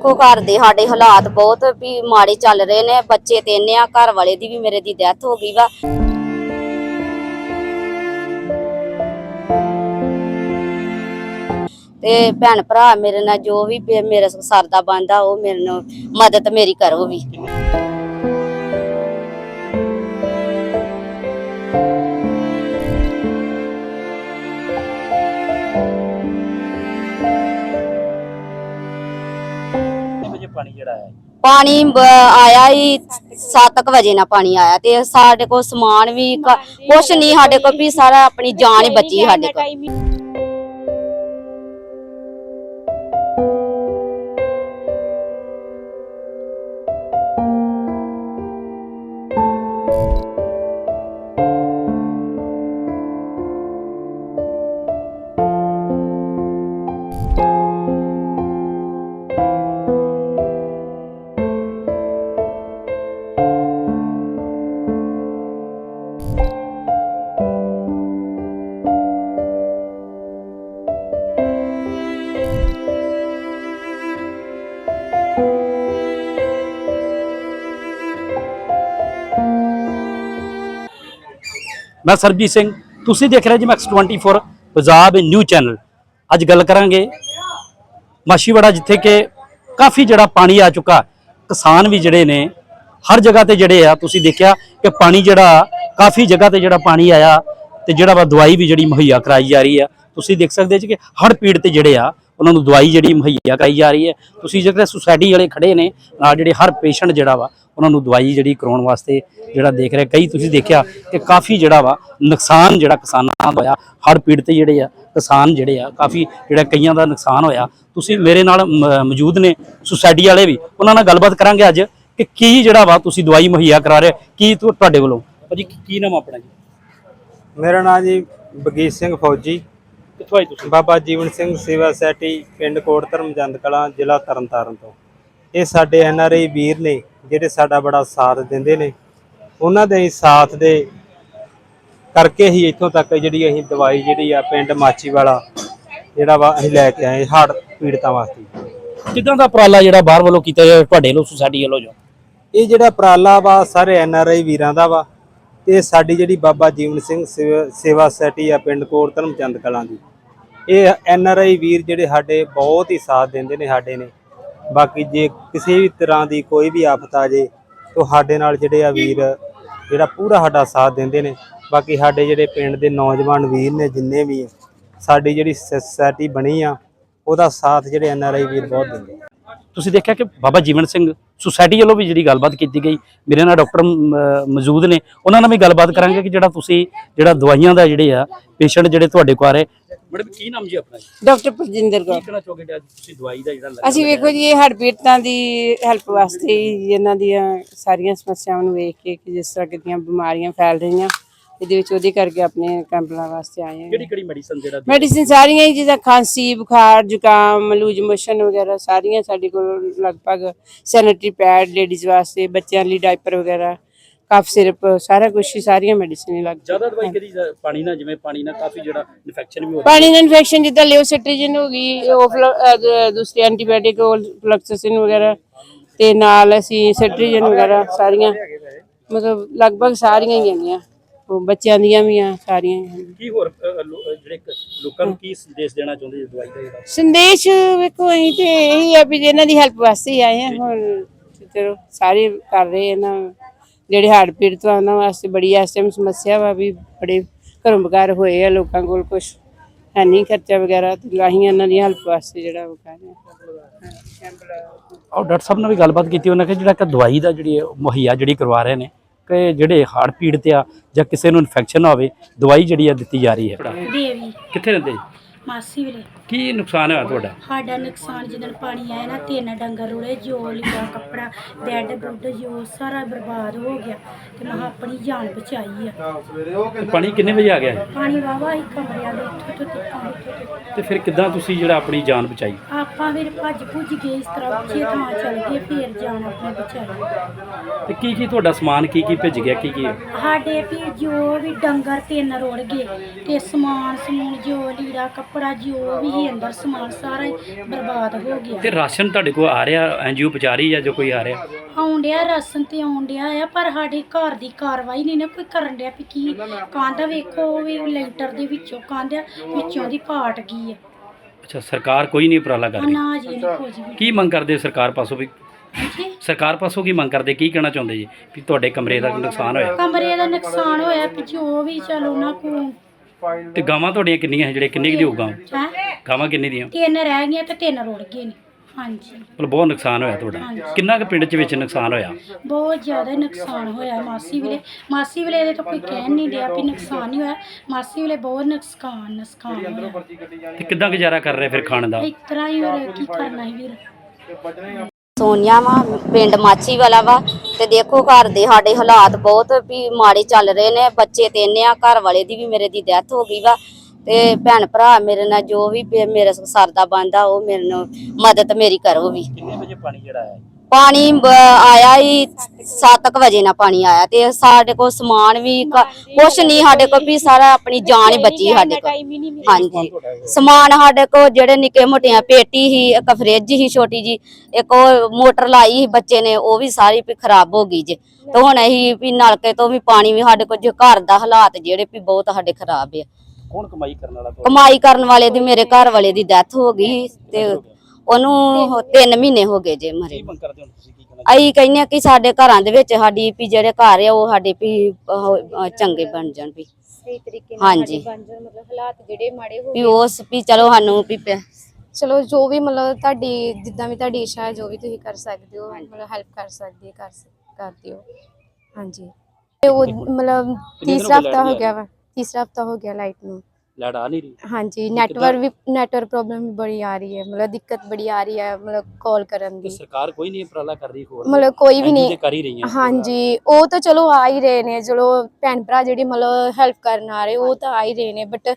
ਵੇਖੋ ਘਰ ਦੇ ਸਾਡੇ ਹਾਲਾਤ ਬਹੁਤ ਵੀ ਮਾੜੇ ਚੱਲ ਰਹੇ ਨੇ, ਬੱਚੇ ਤਿੰਨ ਆ, ਘਰ ਵਾਲੇ ਦੀ ਵੀ ਮੇਰੇ ਦੀ ਡੈਥ ਹੋ ਗਈ ਵਾ। ਤੇ ਭੈਣ ਭਰਾ ਮੇਰੇ ਨਾਲ ਜੋ ਵੀ ਪੇ- ਮੇਰੇ ਸਰਦਾ ਬੰਦਾ ਉਹ ਮੇਰੇ ਨਾਲ ਮਦਦ ਮੇਰੀ ਕਰੋ ਵੀ। ਪਾਣੀ ਬ- ਆਇਆ ਹੀ 7 ਵਜੇ ਨਾਲ ਪਾਣੀ ਆਇਆ ਤੇ ਸਾਡੇ ਕੋਲ ਸਮਾਨ ਵੀ ਕ- ਕੁਛ ਨਹੀਂ ਸਾਡੇ ਕੋਲ ਵੀ ਸਾਰਾ ਆਪਣੀ ਜਾਨ ਹੀ ਬਚੀ ਸਾਡੇ ਕੋਲ। ਮੈਂ ਸਰਬਜੀਤ ਸਿੰਘ, ਤੁਸੀਂ ਦੇਖ ਰਹੇ ਜੀ ਮੈਕਸ 24 ਪੰਜਾਬ ਨਿਊ ਚੈਨਲ। ਅੱਜ ਗੱਲ ਕਰਾਂਗੇ ਮਾਸ਼ੀਵਾੜਾ ਜਿੱਥੇ ਕਿ ਕਾਫੀ ਜਿਹੜਾ ਪਾਣੀ ਆ ਚੁੱਕਾ। ਕਿਸਾਨ ਵੀ ਜਿਹੜੇ ਨੇ, ਹਰ ਜਗ੍ਹਾ ਤੇ ਜਿਹੜੇ ਆ, ਤੁਸੀਂ ਦੇਖਿਆ ਕਿ ਪਾਣੀ ਜਿਹੜਾ, ਕਾਫੀ ਜਗ੍ਹਾ ਤੇ ਜਿਹੜਾ ਪਾਣੀ ਆਇਆ ਤੇ ਜਿਹੜਾ ਵਾ ਦਵਾਈ ਵੀ ਜਿਹੜੀ ਮੁਹੱਈਆ ਕਰਾਈ ਜਾ ਰਹੀ ਆ। ਤੁਸੀਂ ਦੇਖ ਸਕਦੇ ਜੀ ਕਿ ਹੜ ਪੀੜ ਤੇ ਜਿਹੜੇ ਆ ਉਹਨਾਂ ਨੂੰ ਦਵਾਈ ਜਿਹੜੀ ਮੁਹੱਈਆ ਕਰਾਈ ਜਾ ਰਹੀ ਹੈ। ਤੁਸੀਂ ਜਿਹੜੇ ਸੁਸਾਇਟੀ ਵਾਲੇ ਖੜੇ ਨੇ, ਨਾਲ ਜਿਹੜੇ ਹਰ ਪੇਸ਼ੈਂਟ ਜਿਹੜਾ ਵਾ, ਉਹਨਾਂ ਨੂੰ ਦਵਾਈ ਜਿਹੜੀ ਕਰਾਉਣ ਵਾਸਤੇ ਜਿਹੜਾ ਦੇਖ ਰਿਹਾ, ਕਈ ਤੁਸੀਂ ਦੇਖਿਆ ਕਿ ਕਾਫੀ ਜਿਹੜਾ ਵਾ, ਨੁਕਸਾਨ ਜਿਹੜਾ ਕਿਸਾਨਾਂ ਦਾ ਹੋਇਆ ਹੜ ਪੀੜਤ ਜਿਹੜੇ ਆ, ਕਿਸਾਨ ਜਿਹੜੇ ਆ, ਕਾਫੀ ਜਿਹੜਾ ਕਈਆਂ ਦਾ ਨੁਕਸਾਨ ਹੋਇਆ। ਤੁਸੀਂ ਮੇਰੇ ਨਾਲ ਮ- ਮੌਜੂਦ ਨੇ, ਸੁਸਾਇਟੀ ਵਾਲੇ ਵੀ, ਉਹਨਾਂ ਨਾਲ ਗੱਲਬਾਤ ਕਰਾਂਗੇ ਅੱਜ ਕਿ ਕੀ ਜਿਹੜਾ ਵਾ ਤੁਸੀਂ ਦਵਾਈ ਮੁਹੱਈਆ ਕਰਾ ਰਹੇ ਕੀ ਤੁਹਾਡੇ ਵੱਲੋਂ? ਭਾਜੀ, ਕੀ- ਕੀ ਨਾਮ ਆਪਣਾ ਜੀ? ਮੇਰਾ ਨਾਮ ਜੀ ਬਗੀਤ ਸਿੰਘ ਫੌਜੀ। ਕਿੱਥੋਂ ਆਏ ਤੁਸੀਂ? ਬਾਬਾ ਜੀਵਨ ਸਿੰਘ ਸੇਵਾ ਸੋਸਾਇਟੀ ਪਿੰਡ ਕੋਟ ਧਰਮਜੰਦ ਕਲਾਂ ਜ਼ਿਲ੍ਹਾ ਤਰਨਤਾਰਨ ਤੋਂ। ਇਹ ਸਾਡੇ ਐਨ ਆਰ ਆਈ ਵੀਰ ਨੇ ਜਿਹੜੇ ਸਾਡਾ ਬੜਾ ਸਾਥ ਦਿੰਦੇ ਨੇ। ਉਹਨਾਂ ਦੇ ਸਾਥ ਦੇ ਕਰਕੇ ਹੀ ਇੱਥੋਂ ਤੱਕ ਜਿਹੜੀ ਅਸੀਂ ਦਵਾਈ ਜਿਹੜੀ ਆ ਪਿੰਡ ਮਾਚੀ ਵਾਲਾ ਜਿਹੜਾ ਵਾ ਅਸੀਂ ਲੈ ਕੇ ਆਏ ਹੜ੍ਹ ਪੀੜਤਾਂ ਵਾਸਤੇ। ਕਿਦਾਂ ਦਾ ਉਪਰਾਲਾ ਜਿਹੜਾ ਬਾਹਰ ਵੱਲੋਂ ਕੀਤਾ ਜਾ ਤੁਹਾਡੇ ਵੱਲੋਂ ਸੁਸਾਇਟੀ ਵੱਲੋਂ ਜੋ? ਇਹ ਜਿਹੜਾ ਉਪਰਾਲਾ ਵਾ ਸਾਰੇ ਐਨ ਆਰ ਆਈ ਵੀਰਾਂ ਦਾ ਵਾ ਤੇ ਸਾਡੀ ਜਿਹੜੀ ਬਾਬਾ ਜੀਵਨ ਸਿੰਘ ਸੇਵਾ- ਸੋਸਾਇਟੀ ਆ ਪਿੰਡ ਕੋਟ ਧਰਮਚੰਦ ਕਲਾਂ ਦੀ। ਇਹ ਐਨ ਆਰ ਆਈ ਵੀਰ ਜਿਹੜੇ ਸਾਡੇ ਬਹੁਤ ਹੀ ਸਾਥ ਦਿੰਦੇ ਨੇ ਸਾਡੇ ਨੇ। ਬਾਕੀ ਜੇ ਕਿਸੇ ਵੀ ਤਰ੍ਹਾਂ ਦੀ ਕੋਈ ਵੀ ਆਫਤ ਆ ਜੇ, ਤਾਂ ਸਾਡੇ ਨਾਲ ਜਿਹੜੇ ਆ ਵੀਰ, ਜਿਹੜਾ ਪੂਰਾ ਸਾਡਾ ਸਾਥ ਦਿੰਦੇ ਨੇ। ਬਾਕੀ ਸਾਡੇ ਜਿਹੜੇ ਪਿੰਡ ਦੇ ਨੌਜਵਾਨ ਵੀਰ ਨੇ ਜਿੰਨੇ ਵੀ ਸਾਡੀ ਜਿਹੜੀ ਸੋਸਾਇਟੀ ਬਣੀ ਆ, ਉਹਦਾ ਸਾਥ ਜਿਹੜੇ ਐਨ ਆਰ ਆਈ ਵੀਰ ਬਹੁਤ ਦਿੰਦੇ ਤੁਸੀਂ ਦੇਖਿਆ ਕਿ ਬਾਬਾ ਜੀਵਨ ਸਿੰਘ ਸੁਸਾਇਟੀ ਵੱਲੋਂ ਵੀ ਜਿਹੜੀ ਗੱਲਬਾਤ ਕੀਤੀ ਗਈ, ਮੇਰੇ ਨਾਲ ਡਾਕਟਰ ਮੌਜੂਦ ਨੇ। ਉਹਨਾਂ ਨਾਲ ਵੀ ਗੱਲਬਾਤ ਕਰਾਂਗੇ ਕਿ ਜਿਹੜਾ ਤੁਸੀਂ, ਜਿਹੜਾ ਦਵਾਈਆਂ ਦਾ ਜਿਹੜੇ ਆ, ਪੇਸ਼ੈਂਟ ਜਿਹੜੇ ਤੁਹਾਡੇ ਕੋਲ ਆ ਰਹੇ ਮੈਡਮ ਕੀ ਨਾਮ ਜੀ ਆਪਣਾ ਜੀ? ਡਾਕਟਰ ਪ੍ਰਜਿੰਦਰ ਕੌਰ। ਕਹਿਣਾ ਚਾਹੋਗੇ ਕਿ ਅੱਜ ਤੁਸੀਂ ਦਵਾਈ ਦਾ ਜਿਹੜਾ ਅਸੀਂ ਵੇਖੋ ਜੀ ਇਹ ਹੜ੍ਹ ਪੀੜਤਾਂ ਦੀ ਹੈਲਪ ਵਾਸਤੇ ਹੀ ਇਹਨਾਂ ਦੀਆਂ ਸਾਰੀਆਂ ਸਮੱਸਿਆਵਾਂ ਨੂੰ ਵੇਖ ਕੇ ਕਿ ਜਿਸ ਤਰ੍ਹਾਂ ਕਿਤੀਆਂ ਬਿਮਾਰੀਆਂ ਫੈਲ ਰਹੀਆਂ ਇਹਦੇ ਵਿੱਚ ਉਹਦੇ ਕਰਕੇ ਆਪਣੇ ਕੈਂਪਲਾਂ ਵਾਸਤੇ ਆਏ ਹਾਂ। ਕਿਹੜੀ ਕਿਹੜੀ ਮੈਡੀਸਨ ਜਿਹੜਾ ਮੈਡੀਸਿਨ ਸਾਰੀਆਂ ਹੀ ਜਿੱਦਾਂ ਖਾਂਸੀ ਬੁਖਾਰ ਜ਼ੁਕਾਮ ਲੂਜ ਮੋਸ਼ਨ ਵਗੈਰਾ ਸਾਰੀਆਂ ਸਾਡੇ ਕੋਲ ਲਗਭਗ ਸੈਨੇਟਰੀ ਪੈਡ ਲੇਡੀਜ਼ ਵਾਸਤੇ ਬੱਚਿਆਂ ਲਈ ਡਾਈਪਰ ਵਗੈਰਾ ਕਫ ਸਿਰਪ ਸਾਰਾ ਕੁਝ ਹੀ ਸਾਰੀਆਂ ਮੈਡੀਸਿਨ ਹੀ ਲੱਗ ਜ਼ਿਆਦਾ ਦਵਾਈ ਕਦੀ ਜ- ਪਾਣੀ ਨਾਲ ਜਿਵੇਂ ਪਾਣੀ ਨਾਲ ਕਾਫੀ ਜਿਹੜਾ ਇਨਫੈਕਸ਼ਨ ਵੀ ਹੋ ਪਾਣੀ ਦਾ ਇਨਫੈਕਸ਼ਨ ਜਿੱਦਾਂ ਲਿਓਸਿਟ੍ਰੀਜਨ ਹੋ ਗਈ ਉਹ ਫਲ- ਅਹ ਦ- ਦੂਸਰੀ ਐਂਟੀਬਾਇਓਟਿਕ ਫਲਕਸਸਿਨ ਵਗੈਰਾ ਤੇ ਨਾਲ ਅਸੀਂ ਸਿਟਰੀਜਨ ਵਗੈਰਾ ਸਾਰੀਆਂ। ਮਤਲਬ ਲਗਭਗ ਸਾਰੀਆਂ ਹੀ ਹੈਗੀਆਂ। ਉਹ ਬੱਚਿਆਂ ਦੀਆਂ ਵੀ ਆ ਸਾਰੀਆਂ ਹੀ ਹਨ। ਕੀ ਹੋਰ ਅ, ਲੋ- ਅ, ਜਿਹੜੇ ਕ- ਲੋਕਾਂ ਨੂੰ ਕੀ ਸੰਦੇਸ਼ ਦੇਣਾ ਚਾਹੁੰਦੇ ਜੀ ਦਵਾਈ ਦਾ ਜਿਹੜਾ? ਸੰਦੇਸ਼ ਵੇਖੋ ਅਸੀਂ ਤੇ ਇਹੀ ਆ ਵੀ ਇਹਨਾਂ ਦੀ ਹੈਲਪ ਵਾਸਤੇ ਹੀ ਆਏ ਆ ਹੁਣ ਚਲੋ ਸਾਰੇ ਕਰ ਰਹੇ ਆ ਨਾ। ਜਿਹੜੇ ਹੜ੍ਹ ਪੀੜਤ ਆ ਉਹਨਾਂ ਵਾਸਤੇ ਬੜੀ ਇਸ ਟਾਈਮ ਸਮੱਸਿਆ ਵਾ ਵੀ ਬੜੇ ਘਰੋਂ ਬਗਾਰ ਹੋਏ ਆ ਲੋਕਾਂ ਕੋਲ ਕੁਝ ਹੈ ਨਹੀਂ ਖਰਚਾ ਵਗੈਰਾ ਤੇ ਅਸੀਂ ਇਹਨਾਂ ਦੀ ਹੈਲਪ ਵਾਸਤੇ ਜਿਹੜਾ ਉਹ ਕਰ ਰਹੇ ਔਰ ਡਾਕਟਰ ਸਾਹਿਬ ਨਾਲ ਵੀ ਗੱਲਬਾਤ ਕੀਤੀ ਉਹਨਾਂ ਕਿ ਜਿਹੜਾ ਕਿ ਦਵਾਈ ਦਾ ਜਿਹੜੀ ਮੁਹੱਈਆ ਜਿਹੜੀ ਕਰਵਾ ਰਹੇ ਨੇ ਕਿ ਜਿਹੜੇ ਹੜ੍ਹ ਪੀੜਤ ਆ ਜਾਂ ਕਿਸੇ ਨੂੰ ਇਨਫੈਕਸ਼ਨ ਹੋਵੇ ਦਵਾਈ ਜਿਹੜੀ ਆ ਦਿੱਤੀ ਜਾ ਰਹੀ ਹੈ। ਕਿੱਥੇ ਰਹਿੰਦੇ ਮਾਸੀ ਵੇਲੇ ਕੀ ਨੁਕਸਾਨ ਹੋਇਆ ਤੁਹਾਡਾ? ਸਾਡਾ ਨੁਕਸਾਨ ਜਦੋਂ ਪਾਣੀ ਆਇਆ ਨਾ ਤਿੰਨ ਡੰਗਰ ਰੁੜੇ ਜੋ ਲਿਆ ਕੱਪੜਾ ਬੈੱਡ ਬੁੱਡ ਜੋ ਸਾਰਾ ਬਰਬਾਦ ਹੋ ਗਿਆ। ਤੇ ਮੈਂ ਆਪਣੀ ਜਾਨ ਬਚਾਈ ਆ। ਪਾਣੀ ਕਿੰਨੇ ਵਜੇ ਆ ਗਿਆ? ਪਾਣੀ ਵਾਵਾ ਹੀ ਕਮਰਿਆਂ ਦੇ ਉੱਥੋਂ ਉੱਥੋਂ ਤੋਂ ਤੇ ਫਿਰ ਕਿੱਦਾਂ ਤੁਸੀਂ ਜਿਹੜਾ ਆਪਣੀ ਜਾਨ ਬਚਾਈ? ਆਪਾਂ ਫਿਰ ਭੱਜ ਭੁੱਜ ਗਏ ਇਸ ਤਰ੍ਹਾਂ ਉੱਚੇ ਥਾਂ ਚਲ ਗਏ ਫੇਰ ਜਾਨ ਆਪਣੀ ਬਚਾਈ। ਤੇ ਕੀ ਕੀ ਤੁਹਾਡਾ ਸਮਾਨ ਕੀ ਕੀ ਭਿੱਜ ਗਿਆ ਕੀ ਕੀ? ਸਾਡੇ ਵੀ ਜੋ ਵੀ ਡੰਗਰ ਤਿੰਨ ਰੁੜ ਗਏ ਤੇ ਸਮਾਨ ਸਮੂਨ ਜੋ ਲੀੜਾ ਕੱਪੜਾ ਜੋ ਵੀ ਹੀ ਅੰਦਰ ਸਮਾਨ ਸਾਰਾ ਹੀ ਬਰਬਾਦ ਹੋ ਗਿਆ। ਤੇ ਰਾਸ਼ਨ ਤੁਹਾਡੇ ਕੋਲ ਆ ਰਿਹਾ? ਐਨਜੀਓ ਪਚਾਰੀ ਜਾਂ ਜੋ ਕੋਈ ਆ ਰਿਹਾ? ਆਉਣ ਡਿਆ ਰਾਸ਼ਨ ਤੇ ਆਉਣ ਡਿਆ ਆ ਪਰ ਸਾਡੇ ਘਰ ਦੀ ਕਾਰਵਾਈ ਨਹੀਂ ਨਾ ਕੋਈ ਕਰਨ ਡਿਆ ਵੀ ਕੀ ਕੰਧ ਵੇਖੋ ਉਹ ਵੀ ਲੈਂਟਰ ਦੇ ਵਿੱਚੋਂ ਆ, ਵਿੱਚੋਂ ਦੀ ਪਾਟ ਗਈ ਆ। ਅੱਛਾ ਸਰਕਾਰ ਕੋਈ ਨਹੀਂ ਉਪਰਾਲਾ ਕਰਦੀ ਅਨਾਜ ਇਹ ਨਹੀਂ ਕੁਝ ਵੀ ਕੀ ਮੰਗ ਕਰਦੇ ਸਰਕਾਰ ਪਾਸੋਂ ਵੀ? ਹਾਂਜੀ? ਸਰਕਾਰ ਪਾਸੋਂ ਕੀ ਮੰਗ ਕਰਦੇ? ਕੀ ਕਹਿਣਾ ਚਾਹੁੰਦੇ ਜੀ? ਵੀ ਤੁਹਾਡੇ ਕਮਰੇ ਦਾ ਨੁਕਸਾਨ ਹੋਇਆ? ਕਮਰੇ ਦਾ ਨੁਕਸਾਨ ਹੋਇਆ ਵੀ ਜੋ ਵੀ ਚਲ ਉਹਨਾਂ ਕੋ ਤੇ ਗਾਵਾਂ ਤੁਹਾਡੀਆਂ ਕਿੰਨੀਆਂ ਹੈ? ਜਿਹੜੇ ਕਿੰਨੇ ਕੁ ਦੀ ਹੋਊਗਾ ਹੈ? ਗਾਵਾਂ ਕਿੰਨੇ ਦੀਆਂ? ਤਿੰਨ ਰਹਿ ਗਈਆਂ ਤੇ ਤਿੰਨ ਰੁੜ ਗਏ ਨੇ। ਹਾਂਜੀ। ਮਤਲਬ ਬਹੁਤ ਨੁਕਸਾਨ ਹੋਇਆ ਤੁਹਾਡਾ। ਕਿੰਨਾ ਕੁ ਪਿੰਡ 'ਚ ਵਿੱਚ ਨੁਕਸਾਨ ਹੋਇਆ? ਬਹੁਤ ਜ਼ਿਆਦਾ ਨੁਕਸਾਨ ਹੋਇਆ ਮਾਸੀ ਵੇਲੇ। ਮਾਸੀ ਵੇਲੇ ਦੇ ਤਾਂ ਕੋਈ ਕਹਿਣ ਨਹੀਂ ਡਿਆ ਵੀ ਨੁਕਸਾਨ ਨਹੀਂ ਹੋਇਆ। ਮਾਸੀ ਵੇਲੇ ਬਹੁਤ ਨੁਕਸਾਨ ਨੁਕਸਾਨ ਹੋਇਆ। ਤੇ ਕਿੱਦਾਂ ਗੁਜ਼ਾਰਾ ਕਰ ਰਹੇ ਫਿਰ ਖਾਣ ਦਾ? ਇਸ ਤਰ੍ਹਾਂ ਹੀ ਹੋਰ ਕੀ ਕਰਨਾ ਸੀ ਵੀਰ। ਸੋਨੀਆ ਵਾ ਪਿੰਡ ਮਾਛੀ ਵਾਲਾ ਵਾ। ਤੇ ਦੇਖੋ ਘਰ ਦੇ ਸਾਡੇ ਹਾਲਾਤ ਬਹੁਤ ਵੀ ਮਾੜੇ ਚੱਲ ਰਹੇ ਨੇ। ਬੱਚੇ ਤਿੰਨ ਆ ਘਰ ਵਾਲੇ ਦੀ ਵੀ ਮੇਰੇ ਦੀ ਡੈਥ ਹੋ ਗਈ ਵਾ। ਤੇ ਭੈਣ ਭਰਾ ਮੇਰੇ ਨਾਲ ਜੋ ਵੀ ਪੇ- ਮੇਰੇ ਸਰਦਾ ਬੰਦਾ ਉਹ ਮੇਰੇ ਨਾਲ ਮਦਦ ਮੇਰੀ ਕਰੋ ਵੀ। ਕਿੰਨੇ ਵਜੇ ਪਾਣੀ ਜਿਹੜਾ ਆਇਆ ਪਾਣੀ ਬ- ਆਇਆ ਹੀ 7 ਵਜੇ ਨਾ ਪਾਣੀ ਆਇਆ ਤੇ ਸਾਡੇ ਕੋਲ ਸਮਾਨ ਵੀ ਕ- ਕੁਛ ਨਹੀਂ ਸਾਡੇ ਕੋਲ ਵੀ ਸਾਰਾ ਆਪਣੀ ਜਾਨ ਹੀ ਬਚੀ ਸਾਡੇ ਕੋਲ। ਹਾਂਜੀ। ਸਮਾਨ ਸਾਡੇ ਕੋਲ ਜਿਹੜੇ ਨਿੱਕੇ ਮੋਟੀਆਂ ਪੇਟੀ ਹੀ ਇੱਕ ਫ੍ਰਿਜ ਹੀ ਛੋਟੀ ਜੀ ਇੱਕ ਉਹ ਮੋਟਰ ਲਾਈ ਸੀ ਬੱਚੇ ਨੇ ਉਹ ਵੀ ਸਾਰੀ ਵੀ ਖਰਾਬ ਹੋ ਗਈ ਜੇ। ਤੇ ਹੁਣ ਅਸੀਂ ਵੀ ਨਲਕੇ ਤੋਂ ਵੀ ਪਾਣੀ ਵੀ ਸਾਡੇ ਕੋਲ ਜੋ ਘਰ ਦਾ ਹਾਲਾਤ ਜਿਹੜੇ ਵੀ ਬਹੁਤ ਸਾਡੇ ਖਰਾਬ ਆ। ਕੌਣ ਕਮਾਈ ਕਰਨ ਵਾਲਾ ਤੁਹਾਡਾ? ਕਮਾਈ ਕਰਨ ਵਾਲੇ ਦੀ ਮੇਰੇ ਘਰ ਵਾਲੇ ਦੀ ਡੈਥ ਹੋ ਗਈ ਤੇ ਉਹਨੂੰ 3 ਮਹੀਨੇ ਹੋ ਗਏ ਜੇ ਮਰੇ ਕੀ ਮੰਗ ਕਰਦੇ ਹੋ ਤੁਸੀਂ? ਕੀ ਕਹਿਣਾ ਅਸੀਂ ਕਹਿੰਦੇ ਆ ਕਿ ਸਾਡੇ ਘਰਾਂ ਦੇ ਵਿੱਚ ਸਾਡੀ ਵੀ ਜਿਹੜੇ ਘਰ ਆ ਉਹ ਸਾਡੇ ਵੀ ਉਹ, ਅਹ, ਚੰਗੇ ਬਣ ਜਾਣ ਵੀ। ਸਹੀ ਤਰੀਕੇ ਨਾਲ ਹਾਂਜੀ। ਬਣ ਜਾਣ ਮਤਲਬ ਹਾਲਾਤ ਜਿਹੜੇ ਮਾੜੇ ਹੋ ਵੀ ਉਸ ਵੀ ਚਲੋ ਸਾਨੂੰ ਵੀ ਪ- ਚਲੋ ਜੋ ਵੀ ਮਤਲਬ ਤੁਹਾਡੀ ਜਿੱਦਾਂ ਵੀ ਤੁਹਾਡੀ ਇੱਛਾ ਹੈ ਜੋ ਵੀ ਤੁਸੀਂ ਕਰ ਸਕਦੇ ਹੋ ਮਤਲਬ ਹੈਲਪ ਕਰ ਸਕਦੇ ਹੋ, ਕਰ ਸ- ਕਰ ਦਿਓ। ਹਾਂਜੀ। ਤੇ ਉਹ ਮਤਲਬ ਤੀਸਰਾ ਹਫਤਾ ਹੋ ਗਿਆ ਵਾ। ਤੀਸਰਾ ਹਫਤਾ ਹੋ ਗਿਆ ਲਾਈਟ ਨੂੰ। ਲੈਟ ਆ ਨਹੀਂ ਰਹੀ? ਹਾਂਜੀ ਨੈਟਵਰਕ ਵੀ ਨੈਟਵਰਕ ਪ੍ਰੋਬਲਮ ਵੀ ਬੜੀ ਆ ਰਹੀ ਹੈ ਮਤਲਬ ਦਿੱਕਤ ਬੜੀ ਆ ਰਹੀ ਹੈ ਮਤਲਬ ਕਾਲ ਕਰਨ ਦੀ। ਸਰਕਾਰ ਕੋਈ ਨਹੀਂ ਉਪਰਾਲਾ ਕਰ ਰਹੀ ਹੋਰ। ਮਤਲਬ ਕੋਈ ਵੀ ਨਹੀਂ ਕਰ ਹੀ ਰਹੀਆਂ। ਹਾਂਜੀ ਉਹ ਤਾਂ ਚਲੋ ਆ ਹੀ ਰਹੇ ਨੇ ਚਲੋ ਭੈਣ ਭਰਾ ਜਿਹੜੀ ਮਤਲਬ ਹੈਲਪ ਕਰਨ ਆ ਰਹੇ ਉਹ ਤਾਂ ਆ ਹੀ ਰਹੇ ਨੇ ਬਟ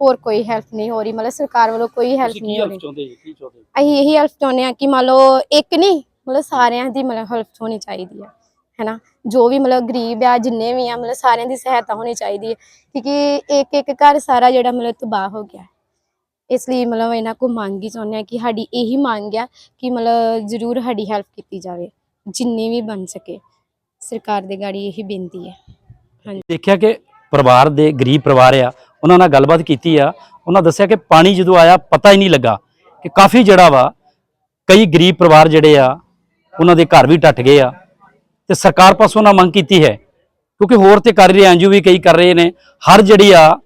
ਹੋਰ ਕੋਈ ਹੈਲਪ ਨਹੀਂ ਹੋ ਰਹੀ ਮਤਲਬ ਸਰਕਾਰ ਵੱਲੋਂ ਕੋਈ ਹੈਲਪ ਨਹੀਂ ਹੋ ਰਹੀ। ਚਾਹੁੰਦੇ ਕੀ ਚਾਹੁੰਦੇ ਅਸੀਂ ਇਹੀ ਹੈਲਪ ਚਾਹੁੰਦੇ ਹਾਂ ਕਿ ਮੰਨ ਲਓ ਇੱਕ ਨਹੀਂ ਮਤਲਬ ਸਾਰਿਆਂ ਦੀ ਮਤਲਬ ਹੈਲਪ ਹੋਣੀ ਚਾਹੀਦੀ ਹੈ। ਹੈਨਾ? ਜੋ ਵੀ ਮਤਲਬ ਗਰੀਬ ਆ, ਜਿੰਨੇ ਵੀ ਆ, ਮਤਲਬ ਸਾਰਿਆਂ ਦੀ ਸਹਾਇਤਾ ਹੋਣੀ ਚਾਹੀਦੀ ਹੈ। ਕਿਉਂਕਿ ਇੱਕ ਇੱਕ ਘਰ ਸਾਰਾ ਜਿਹੜਾ ਮਤਲਬ ਤਬਾਹ ਹੋ ਗਿਆ ਇਸ ਲਈ ਮਤਲਬ ਇਹਨਾਂ ਕੋ ਮੰਗ ਹੀ ਚਾਹੁੰਦੇ ਆ ਕਿ ਸਾਡੀ ਇਹੀ ਮੰਗ ਆ ਕਿ ਮਤਲਬ ਜ਼ਰੂਰ ਸਾਡੀ ਹੈਲਪ ਕੀਤੀ ਜਾਵੇ, ਜਿੰਨੀ ਵੀ ਬਣ ਸਕੇ। ਸਰਕਾਰ ਦੇ ਗਾੜੀ ਇਹੀ ਬੇਨਤੀ ਹੈ। ਹਾਂਜੀ। ਦੇਖਿਆ ਕਿ ਪਰਿਵਾਰ ਦੇ ਗਰੀਬ ਪਰਿਵਾਰ ਆ, ਉਹਨਾਂ ਨਾਲ ਗੱਲਬਾਤ ਕੀਤੀ ਆ। ਉਹਨਾਂ ਦੱਸਿਆ ਕਿ ਪਾਣੀ ਜਦੋਂ ਆਇਆ, ਪਤਾ ਹੀ ਨਹੀਂ ਲੱਗਾ ਕਿ ਕਾਫੀ ਜਿਹੜਾ ਵਾ, ਕਈ ਗਰੀਬ ਪਰਿਵਾਰ ਜਿਹੜੇ ਆ, ਉਹਨਾਂ ਦੇ ਘਰ ਵੀ ਟੱਟ ਗਏ ਆ। ਤੇ ਸਰਕਾਰ ਪਾਸੋਂ ਉਹਨਾਂ ਮੰਗ ਕੀਤੀ ਹੈ, ਕਿਉਂਕਿ ਹੋਰ ਤੇ ਕਰ ਰਹੇ ਐਨਜੀਓ ਵੀ ਕਈ ਕਰ ਰਹੇ ਨੇ। ਹਰ ਜਿਹੜੀ ਆ,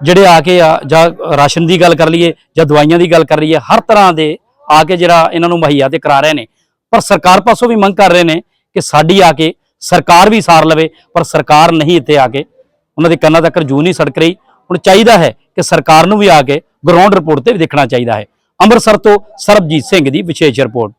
ਜਿਹੜੇ ਆ ਕੇ ਆ, ਜਾਂ ਰਾਸ਼ਨ ਦੀ ਗੱਲ ਕਰ ਲਈਏ, ਜਾਂ ਦਵਾਈਆਂ ਦੀ ਗੱਲ ਕਰ ਲਈਏ, ਹਰ ਤਰ੍ਹਾਂ ਦੇ ਆ ਕੇ ਜਿਹੜਾ ਇਹਨਾਂ ਨੂੰ ਮੁਹੱਈਆ ਤੇ ਕਰਾ ਰਹੇ ਨੇ। ਪਰ ਸਰਕਾਰ ਪਾਸੋਂ ਵੀ ਮੰਗ ਕਰ ਰਹੇ ਨੇ ਕਿ ਸਾਡੀ ਆ ਕੇ ਸਰਕਾਰ ਵੀ ਸਾਰ ਲਵੇ, ਪਰ ਸਰਕਾਰ ਨਹੀਂ ਇੱਥੇ ਆ ਕੇ, ਉਹਨਾਂ ਦੇ ਕੰਨਾਂ ਤੱਕ ਜੂ ਨਹੀਂ ਸੜਕ ਰਹੀ। ਹੁਣ ਚਾਹੀਦਾ ਹੈ ਕਿ ਸਰਕਾਰ ਨੂੰ ਵੀ ਆ ਕੇ ਗਰਾਊਂਡ ਰਿਪੋਰਟ ਤੇ ਵੀ ਦੇਖਣਾ ਚਾਹੀਦਾ ਹੈ। ਅੰਮ੍ਰਿਤਸਰ ਤੋਂ ਸਰਬਜੀਤ ਸਿੰਘ ਦੀ ਵਿਸ਼ੇਸ਼ ਰਿਪੋਰਟ।